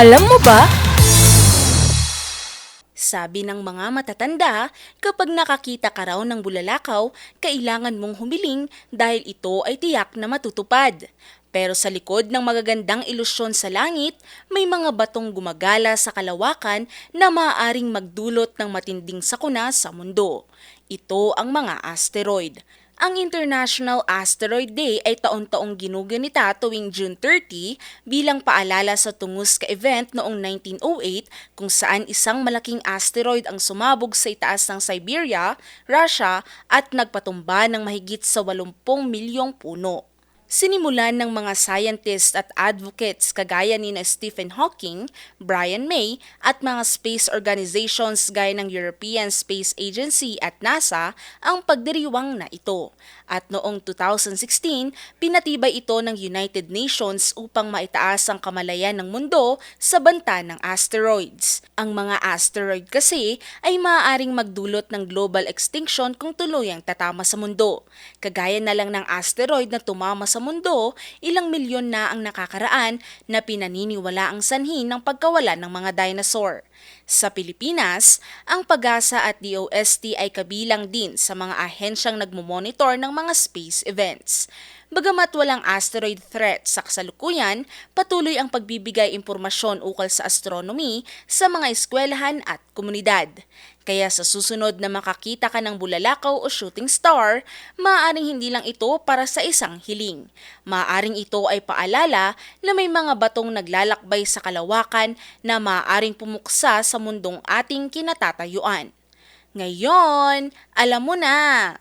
Alam mo ba? Sabi ng mga matatanda, kapag nakakita ka raw ng bulalakaw, kailangan mong humiling dahil ito ay tiyak na matutupad. Pero sa likod ng magagandang ilusyon sa langit, may mga batong gumagala sa kalawakan na maaaring magdulot ng matinding sakuna sa mundo. Ito ang mga asteroid. Ang International Asteroid Day ay taon-taong ginugunita tuwing June 30 bilang paalala sa Tunguska event noong 1908 kung saan isang malaking asteroid ang sumabog sa itaas ng Siberia, Russia at nagpatumba ng mahigit sa 80 milyong puno. Sinimulan ng mga scientists at advocates kagaya ni na Stephen Hawking, Brian May at mga space organizations gaya ng European Space Agency at NASA ang pagdiriwang na ito. At noong 2016, pinatibay ito ng United Nations upang maitaas ang kamalayan ng mundo sa banta ng asteroids. Ang mga asteroid kasi ay maaaring magdulot ng global extinction kung tuluyang tatama sa mundo. Kagaya na lang ng asteroid na tumama mundo, ilang milyon na ang nakakaraan na pinaniniwala ang sanhi ng pagkawala ng mga dinosaur. Sa Pilipinas, ang PAGASA at DOST ay kabilang din sa mga ahensyang nagmumonitor ng mga space events. Bagamat walang asteroid threat sa kasalukuyan, patuloy ang pagbibigay impormasyon ukol sa astronomy sa mga eskwelahan at komunidad. Kaya sa susunod na makakita ka ng bulalakaw o shooting star, maaaring hindi lang ito para sa isang hiling. Maaaring ito ay paalala na may mga batong naglalakbay sa kalawakan na maaaring pumuksa sa mundong ating kinatatayuan. Ngayon, alam mo na!